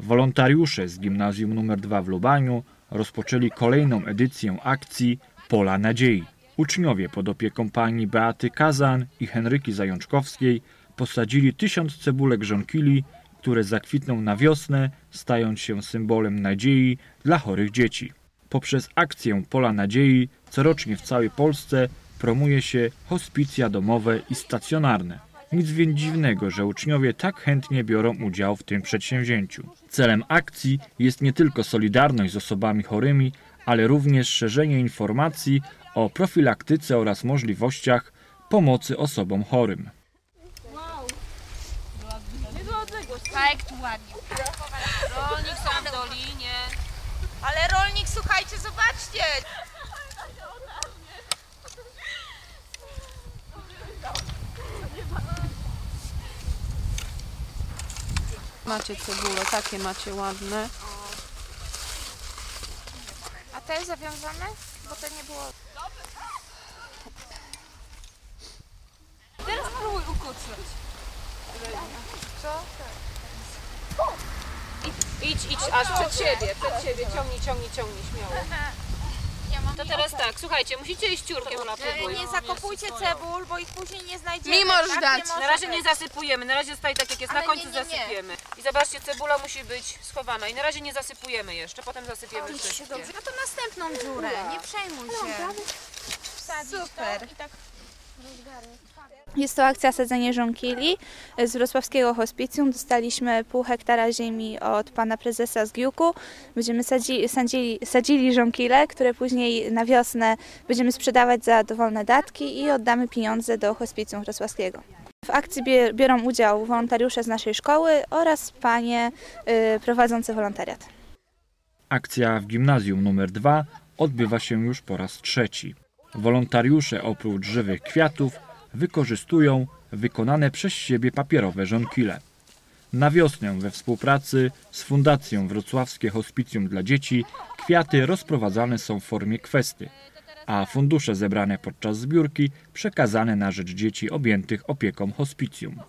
Wolontariusze z Gimnazjum nr 2 w Lubaniu rozpoczęli kolejną edycję akcji Pola Nadziei. Uczniowie pod opieką pani Beaty Kazan i Henryki Zajączkowskiej posadzili tysiąc cebulek żonkili, które zakwitną na wiosnę, stając się symbolem nadziei dla chorych dzieci. Poprzez akcję Pola Nadziei corocznie w całej Polsce promuje się hospicja domowe i stacjonarne. Nic więc dziwnego, że uczniowie tak chętnie biorą udział w tym przedsięwzięciu. Celem akcji jest nie tylko solidarność z osobami chorymi, ale również szerzenie informacji o profilaktyce oraz możliwościach pomocy osobom chorym. Tak, tu ładnie. Rolnik sam w dolinie. Ale rolnik, słuchajcie, zobaczcie! Macie cebule, takie macie ładne. A te zawiązane? Bo to nie było... Teraz spróbuj ukucnąć. Co? Idź, idź, aż przed siebie, przed siebie. Ciągnij, ciągnij, ciągnij, śmiało. To teraz tak, słuchajcie, musicie iść ciurkiem, Ola, próbuj. Nie zakopujcie cebul, bo ich później nie znajdziemy. Mi możesz tak? dać. Na razie nie zasypujemy, na razie stoi tak jak jest, na końcu nie, nie, nie. zasypiemy. I zobaczcie, cebula musi być schowana i na razie nie zasypujemy jeszcze, potem zasypiemy się wszystkie. dobrze. No to następną dziurę, nie przejmuj się. Super. I tak Jest to akcja sadzenia żonkili. Z Wrocławskiego Hospicjum dostaliśmy pół hektara ziemi od pana prezesa z Giuku. Będziemy sadzi, sadzili, sadzili żonkile, które później na wiosnę będziemy sprzedawać za dowolne datki i oddamy pieniądze do Hospicjum Wrocławskiego. W akcji biorą udział wolontariusze z naszej szkoły oraz panie y, prowadzące wolontariat. Akcja w gimnazjum nr 2 odbywa się już po raz trzeci. Wolontariusze oprócz żywych kwiatów wykorzystują wykonane przez siebie papierowe żonkile. Na wiosnę we współpracy z Fundacją Wrocławskie Hospicjum dla Dzieci kwiaty rozprowadzane są w formie kwesty, a fundusze zebrane podczas zbiórki przekazane na rzecz dzieci objętych opieką hospicjum.